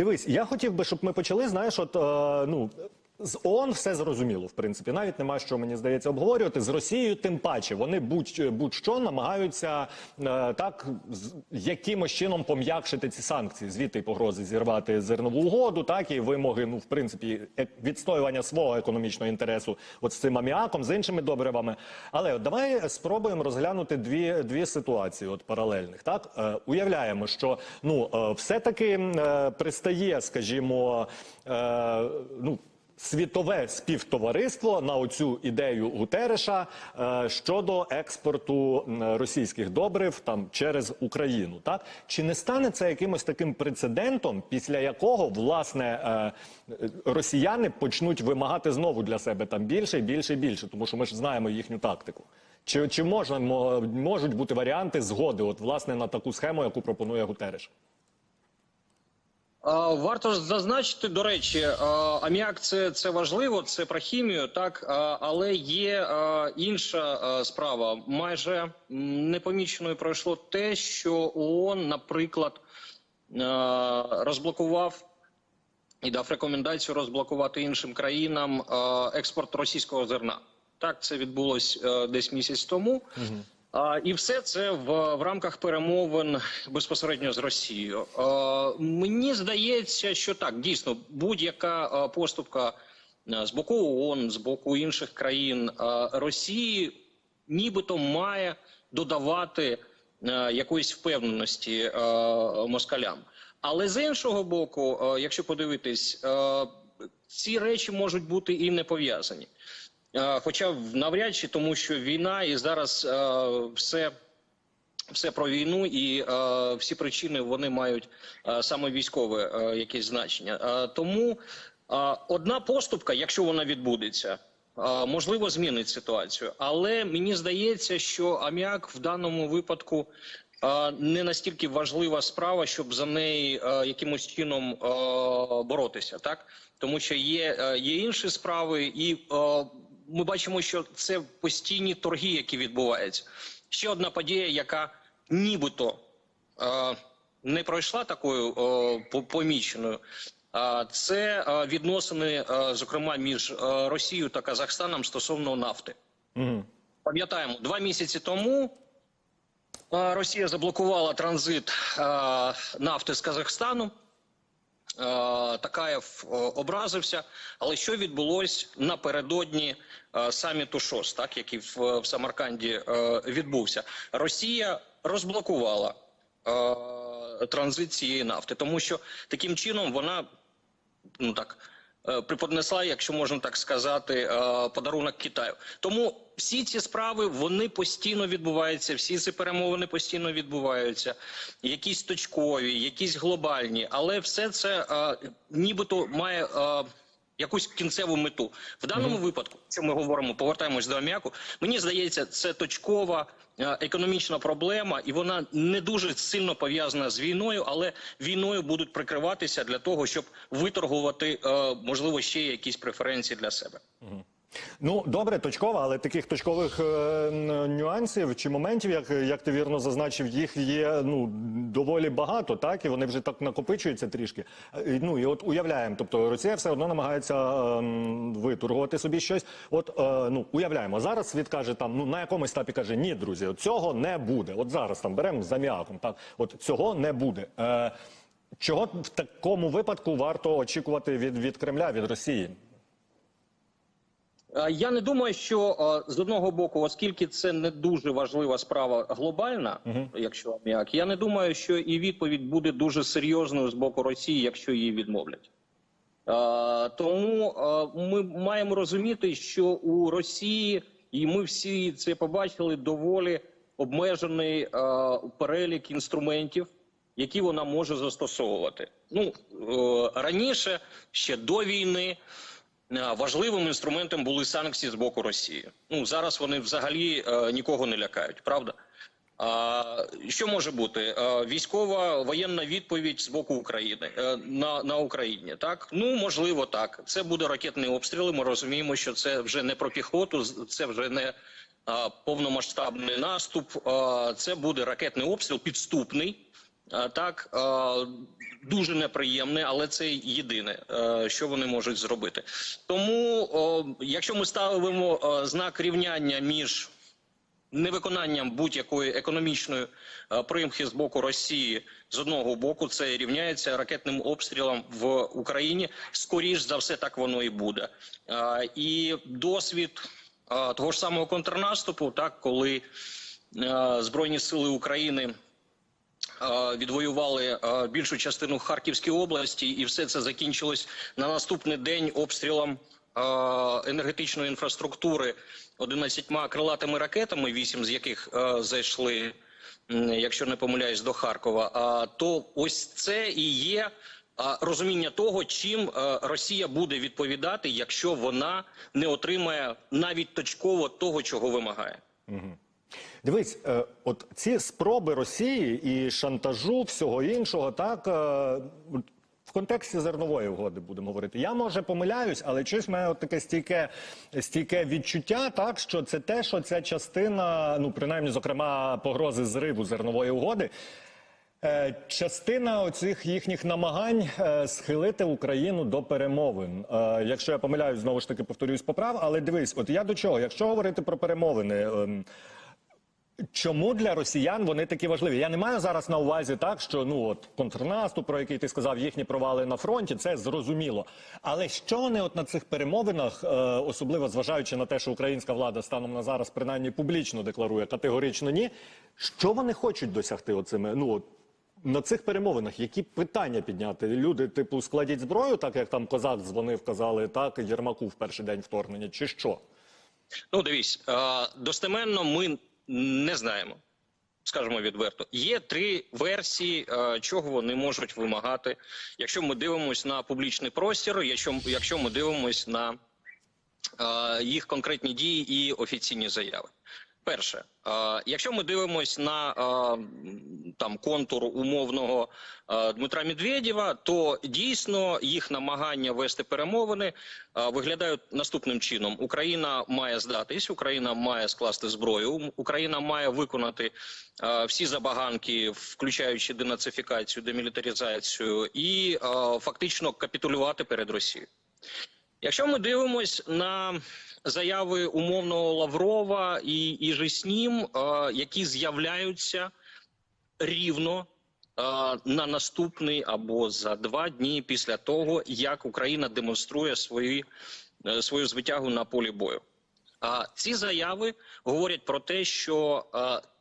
Дивись, я хотів би, щоб ми почали. Знаєш, от е, ну. З ООН все зрозуміло, в принципі, навіть нема що мені здається обговорювати з Росією. Тим паче вони будь будь-що намагаються е, так з якимось чином пом'якшити ці санкції, звідти погрози зірвати зернову угоду, так і вимоги, ну в принципі, е- відстоювання свого економічного інтересу, от з цим аміаком, з іншими добривами. Але от давай спробуємо розглянути дві, дві ситуації, от паралельних. Так е, уявляємо, що ну е, все таки е, пристає, скажімо, е, ну світове співтовариство на оцю ідею Гутереша е, щодо експорту російських добрив там через Україну. Так чи не стане це якимось таким прецедентом, після якого власне е, росіяни почнуть вимагати знову для себе там більше, більше більше, тому що ми ж знаємо їхню тактику. Чи, чи можна мо- можуть бути варіанти згоди, от власне на таку схему, яку пропонує Гутереш? Варто зазначити, до речі, аміак це, це важливо, це про хімію, так але є інша справа. Майже непоміченою пройшло те, що ООН, наприклад, розблокував і дав рекомендацію розблокувати іншим країнам експорт російського зерна. Так, це відбулось е, десь місяць тому. А, і все це в, в рамках перемовин безпосередньо з Росією. Мені здається, що так дійсно будь-яка поступка з боку ООН, з боку інших країн Росії, нібито має додавати якоїсь впевненості москалям. Але з іншого боку, якщо подивитись, ці речі можуть бути і не пов'язані. Е, Хоча навряд чи тому, що війна і зараз е, все. Все про війну і е, всі причини вони мають е, саме військове е, якесь значення. Е, тому е, одна поступка, якщо вона відбудеться, е, можливо, змінить ситуацію. Але мені здається, що аміак в даному випадку е, не настільки важлива справа, щоб за неї е, якимось чином е, боротися, так тому що є, е, є інші справи, і е, ми бачимо, що це постійні торги, які відбуваються. Ще одна подія, яка нібито е, не пройшла такою е, поміченою. А це е, відносини, е, зокрема, між е, Росією та Казахстаном стосовно нафти. Угу. Пам'ятаємо, два місяці тому е, Росія заблокувала транзит е, нафти з Казахстану. Е, Такаєв образився. Але що відбулось напередодні е, саміту ШОС, так який в, в Самарканді е, відбувся? Росія розблокувала транзит цієї нафти, тому що таким чином вона ну так приподнесла, якщо можна так сказати, е, подарунок Китаю. Тому всі ці справи вони постійно відбуваються, всі ці перемовини постійно відбуваються, якісь точкові, якісь глобальні, але все це е, нібито має. Якусь кінцеву мету в даному випадку, що ми говоримо, повертаємось до аміаку. Мені здається, це точкова е, економічна проблема, і вона не дуже сильно пов'язана з війною, але війною будуть прикриватися для того, щоб виторгувати е, можливо ще якісь преференції для себе. Ну добре, точково, але таких точкових е, нюансів чи моментів, як, як ти вірно зазначив, їх є ну доволі багато, так і вони вже так накопичуються трішки. Е, Ну і от уявляємо, тобто Росія все одно намагається е, виторгувати собі щось. От е, ну уявляємо, зараз світ каже там, ну на якомусь етапі каже, ні, друзі, от цього не буде. От зараз там беремо за м'яком, так от цього не буде. Е, чого в такому випадку варто очікувати від, від Кремля, від Росії? Е, Я не думаю, що е, з одного боку, оскільки це не дуже важлива справа глобальна, якщо аміак, я не думаю, що і відповідь буде дуже серйозною з боку Росії, якщо її відмовлять. Е, Тому ми маємо розуміти, що у Росії, і ми всі це побачили, доволі обмежений перелік інструментів, які вона може застосовувати. Ну раніше, ще до війни, важливим інструментом були санкції з боку Росії. Ну зараз вони взагалі е, нікого не лякають, правда? А, що може бути? Е, Військова воєнна відповідь з боку України е, на, на Україні. Так ну можливо, так. Це буде ракетний обстріл. Ми розуміємо, що це вже не про піхоту, це вже не а, повномасштабний наступ. А, це буде ракетний обстріл, підступний. Е, так е, дуже неприємне, але це єдине, е, що вони можуть зробити. Тому, якщо ми ставимо знак рівняння між невиконанням будь-якої економічної примхи з боку Росії з одного боку, це рівняється ракетним обстрілам в Україні. Скоріш за все, так воно і буде. І досвід того ж самого контрнаступу, так коли збройні сили України. Е, Відвоювали е, більшу частину Харківської області, і все це закінчилось на наступний день обстрілом е, енергетичної інфраструктури 11 крилатими ракетами, 8 з яких зайшли, якщо не помиляюсь, до Харкова. То ось це і є розуміння того, чим Росія буде відповідати, якщо вона не отримає навіть точково того, чого вимагає. Дивись, е, от ці спроби Росії і шантажу всього іншого, так е, в контексті зернової угоди будемо говорити. Я може помиляюсь, але щось от таке стійке, стійке відчуття, так що це те, що ця частина, ну принаймні, зокрема, погрози зриву зернової угоди. Е, Частина оцих їхніх намагань схилити Україну до перемовин. Якщо я помиляюсь, знову ж таки повторюсь поправ. Але дивись, от я до чого? Якщо говорити про перемовини, ем, Чому для росіян вони такі важливі? Я не маю зараз на увазі так, що ну от контрнаступ, про який ти сказав, їхні провали на фронті, це зрозуміло. Але що вони от на цих перемовинах, е, особливо зважаючи на те, що українська влада станом на зараз принаймні публічно декларує категорично ні. Що вони хочуть досягти оцими? Ну от на цих перемовинах які питання підняти? Люди, типу, складіть зброю, так як там козак дзвонив, казали так Єрмаку в перший день вторгнення, чи що? Ну, дивись, е, достеменно ми не знаємо. Скажемо відверто, є три версії, е, чого вони можуть вимагати, якщо ми дивимося на публічний простір, якщо, якщо ми дивимося на е, їх конкретні дії і офіційні заяви. Перше, е, якщо ми дивимося на е, там контур умовного е, Дмитра Медведєва, то дійсно їх намагання вести перемовини виглядають наступним чином: Україна має здатись, Україна має скласти зброю, Україна має виконати всі забаганки, включаючи денацифікацію, демілітаризацію, і фактично капітулювати перед Росією. Якщо ми дивимось на заяви умовного Лаврова і, і же з ним, е, які з'являються рівно е, на наступний або за два дні після того, як Україна демонструє свої, е, свою звитягу на полі бою. А ці заяви говорять про те, що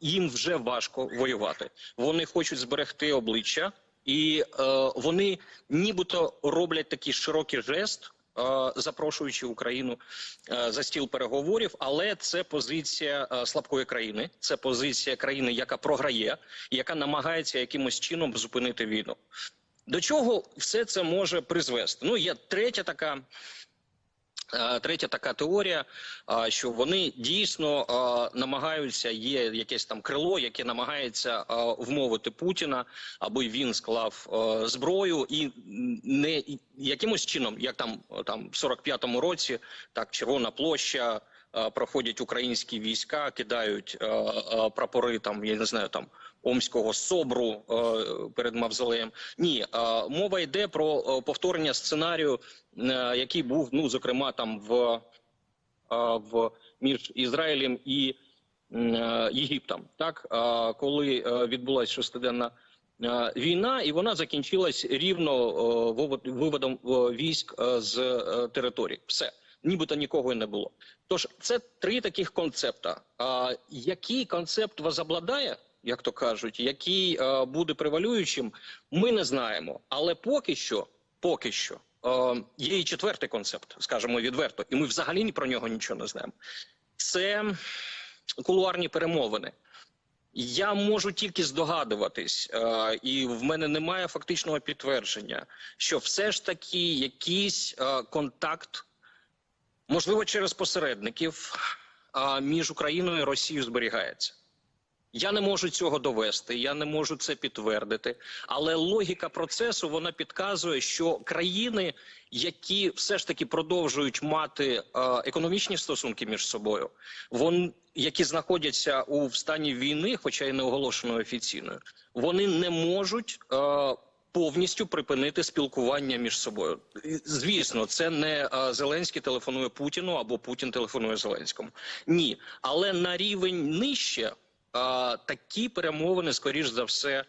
їм вже важко воювати. Вони хочуть зберегти обличчя, і вони нібито роблять такий широкий жест. Е, Запрошуючи Україну е, за стіл переговорів, але це позиція е, слабкої країни, це позиція країни, яка програє, яка намагається якимось чином зупинити війну. До чого все це може призвести? Ну є третя така Третя така теорія, е, що вони дійсно е, намагаються, є якесь там крило, яке намагається е, вмовити Путіна, аби він склав е, зброю і не якимось чином, як там е, там в 45-му році, так Червона площа. Е, Проходять українські війська, кидають е, е, прапори там, я не знаю, там Омського собру перед мавзолеєм. Ні, мова йде про повторення сценарію, який був, ну зокрема, там в, в між Ізраїлем і Єгиптом, так коли відбулася шестиденна війна, і вона закінчилась рівно виводом військ з території. Все. Нібито нікого і не було. Тож це три таких концепта. А який концепт возобладає, як то кажуть, який е, буде превалюючим, ми не знаємо. Але поки що, поки що, е, є і четвертий концепт, скажімо відверто, і ми взагалі про нього нічого не знаємо. Це кулуарні перемовини. Я можу тільки здогадуватись, е, і в мене немає фактичного підтвердження, що все ж таки якийсь контакт, можливо, через посередників, між Україною і Росією зберігається. Я не можу цього довести, я не можу це підтвердити. Але логіка процесу вона підказує, що країни, які все ж таки продовжують мати економічні стосунки між собою, вон, які знаходяться у стані війни, хоча й не оголошено офіційною, вони не можуть. Е, Повністю припинити спілкування між собою. Звісно, це не Зеленський телефонує Путіну або Путін телефонує Зеленському. Ні, але на рівень нижче такі перемовини, скоріш за все,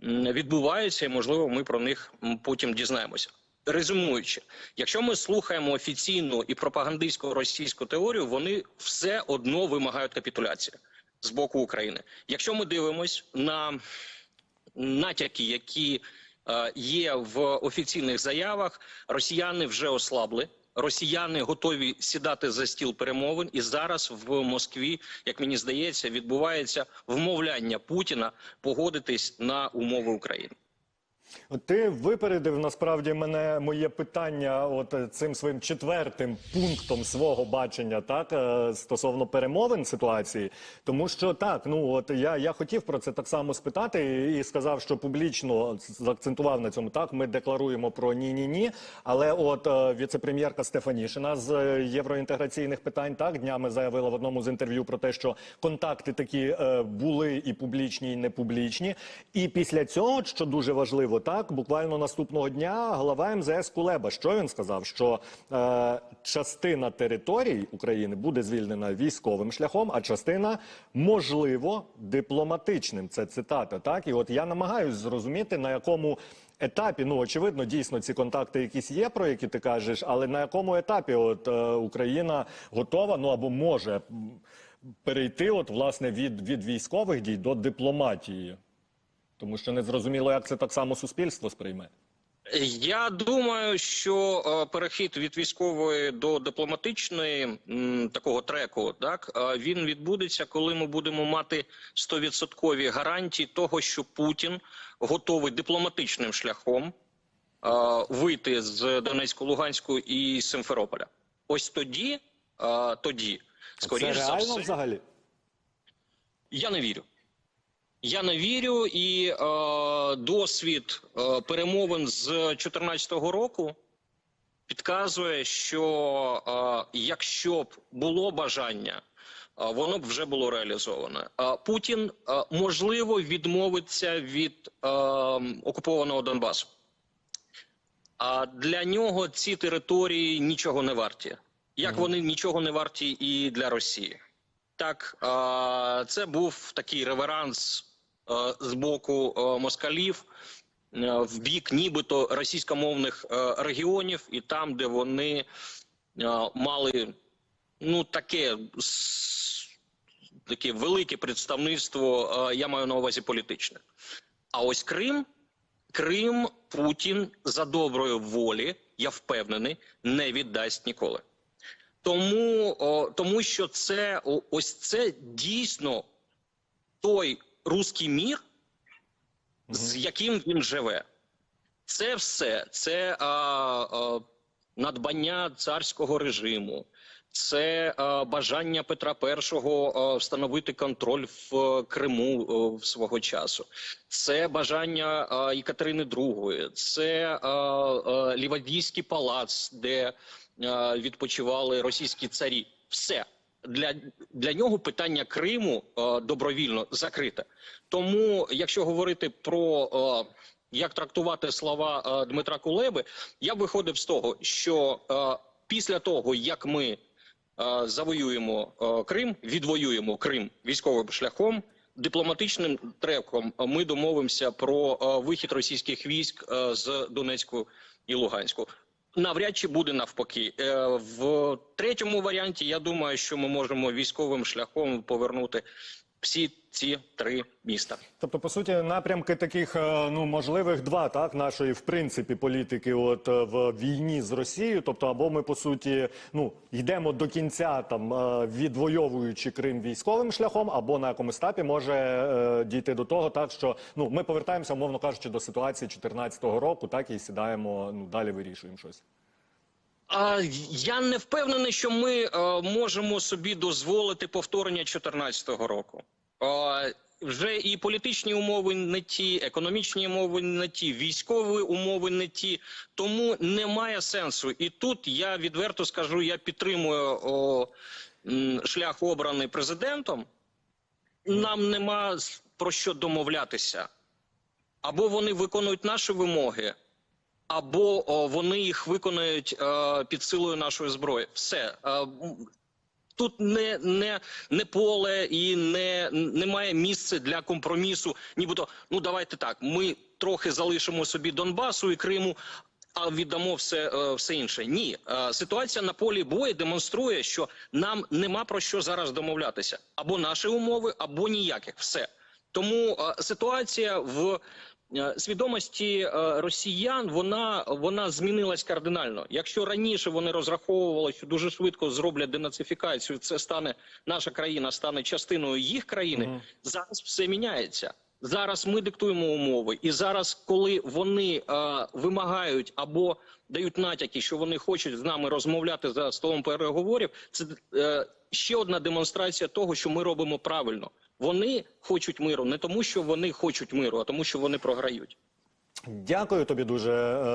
відбуваються, і можливо, ми про них потім дізнаємося. Резюмуючи, якщо ми слухаємо офіційну і пропагандистську російську теорію, вони все одно вимагають капітуляції з боку України. Якщо ми дивимось на натяки, які є в офіційних заявах, росіяни вже ослабли. Росіяни готові сідати за стіл перемовин, і зараз в Москві, як мені здається, відбувається вмовляння Путіна погодитись на умови України. Ти випередив насправді мене моє питання, от е, цим своїм четвертим пунктом свого бачення, так е, стосовно перемовин ситуації, тому що так, ну от я, я хотів про це так само спитати і, сказав, що публічно заакцентував на цьому. Так, ми декларуємо про ні, ні, ні. Але от е, віцепрем'єрка Стефанішина з євроінтеграційних питань так днями заявила в одному з інтерв'ю про те, що контакти такі були і публічні, і не публічні. І після цього, що дуже важливо, так буквально наступного дня глава МЗС Кулеба. Що він сказав? Що е, частина територій України буде звільнена військовим шляхом, а частина можливо дипломатичним. Це цитата. Так, і от я намагаюсь зрозуміти на якому. Етапі, ну очевидно, дійсно ці контакти якісь є, про які ти кажеш, але на якому етапі от е, Україна готова, ну або може перейти, от власне від, від військових дій до дипломатії, тому що не зрозуміло, як це так само суспільство сприйме. Я думаю, що е, перехід від військової до дипломатичної такого треку, так е, він відбудеться, коли ми будемо мати стовідсоткові гарантії того, що Путін готовий дипломатичним шляхом е, вийти з Донецького, Луганську і Симферополя. Ось тоді, тоді, скоріш це за реально все, взагалі? я не вірю. Я не вірю, і е, досвід е, перемовин з 2014 року підказує, що е, якщо б було бажання, е, воно б вже було реалізовано. Е, Путін е, можливо відмовиться від е, окупованого Донбасу. А для нього ці території нічого не варті. Як вони нічого не варті і для Росії. Так, е, це був такий реверанс з боку е, москалів е, в бік нібито російськомовних е, регіонів, і там, де вони е, мали ну таке таке велике представництво, е, я маю на увазі політичне. А ось Крим, Крим Путін за доброї волі, я впевнений, не віддасть ніколи. Тому, тому що це ось це дійсно той руський мір, з яким він живе. Це все це а, а, надбання царського режиму, це а, бажання Петра І а, встановити контроль в Криму а, в свого часу. Це бажання а, Екатерини II, це а, а, Лівадійський палац, де а, відпочивали російські царі. Все для, для нього питання Криму а, добровільно закрите. Тому, якщо говорити про а, як трактувати слова а, Дмитра Кулеби, я б виходив з того, що а, після того, як ми е, завоюємо е, Крим, відвоюємо Крим військовим шляхом. Дипломатичним треком е, ми домовимося про е, вихід російських військ е, з Донецьку і Луганську. Навряд чи буде навпаки. Е, В третьому варіанті я думаю, що ми можемо військовим шляхом повернути всі ці три міста. Тобто, по суті, напрямки таких е, ну можливих два, так нашої в принципі політики, от е, в війні з Росією. Тобто, або ми по суті ну йдемо до кінця, там е, відвоюючи Крим військовим шляхом, або на якомусь етапі може е, дійти до того, так що ну ми повертаємося, умовно кажучи, до ситуації 2014 року, так і сідаємо. Ну далі вирішуємо щось. Я не впевнений, що ми е, можемо собі дозволити повторення 2014 року. Вже і політичні умови не ті, економічні умови не ті, військові умови не ті. Тому немає сенсу. І тут я відверто скажу, я підтримую о, шлях обраний президентом. Нам нема про що домовлятися. Або вони виконують наші вимоги, або вони їх виконають е, під силою нашої зброї. Все. Е, Тут не, не, не поле і не, немає місця для компромісу. Нібито, ну давайте так, ми трохи залишимо собі Донбасу і Криму, а віддамо все, е, все інше. Ні, ситуація на полі бою демонструє, що нам нема про що зараз домовлятися. Або наші умови, або ніяких. Все. Тому ситуація в свідомості е, росіян вона, вона змінилась кардинально. Якщо раніше вони розраховували, що дуже швидко зроблять денацифікацію, це стане наша країна стане частиною їх країни. Мгм. Зараз все міняється. Зараз ми диктуємо умови, і зараз, коли вони е, вимагають або дають натяки, що вони хочуть з нами розмовляти за столом переговорів, це е, ще одна демонстрація того, що ми робимо правильно. Вони хочуть миру не тому, що вони хочуть миру, а тому, що вони програють. Дякую тобі дуже. е,